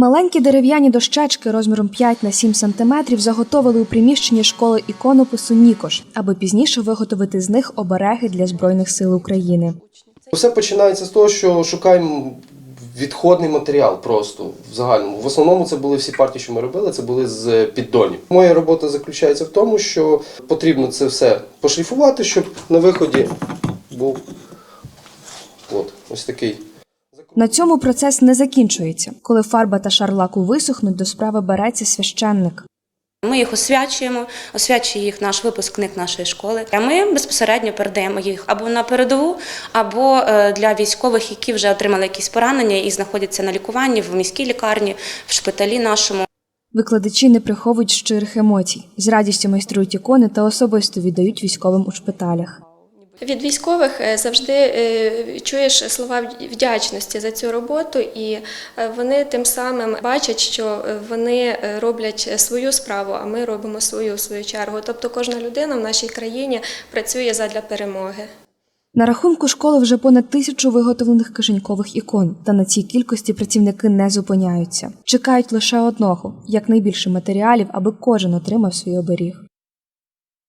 Маленькі дерев'яні дощечки розміром 5 на 7 сантиметрів заготовили у приміщенні школи іконопису Нікош, аби пізніше виготовити з них обереги для Збройних сил України. Все починається з того, що шукаємо відходний матеріал просто в загальному. В основному це були всі партії, що ми робили, це були з піддонів. Моя робота заключається в тому, що потрібно це все пошліфувати, щоб на виході був от, ось такий. На цьому процес не закінчується. Коли фарба та шар лаку висохнуть, до справи береться священник. Ми їх освячуємо, освячує їх наш випускник нашої школи. А ми безпосередньо передаємо їх або на передову, або е, для військових, які вже отримали якісь поранення і знаходяться на лікуванні в міській лікарні, в шпиталі нашому. Викладачі не приховують щирих емоцій, з радістю майструють ікони та особисто віддають військовим у шпиталях. Від військових е, завжди е, чуєш слова вдячності за цю роботу, і е, вони тим самим бачать, що вони роблять свою справу, а ми робимо свою в свою чергу. Тобто кожна людина в нашій країні працює задля перемоги. На рахунку школи вже понад тисячу виготовлених кишенькових ікон, та на цій кількості працівники не зупиняються. Чекають лише одного якнайбільше матеріалів, аби кожен отримав свій оберіг.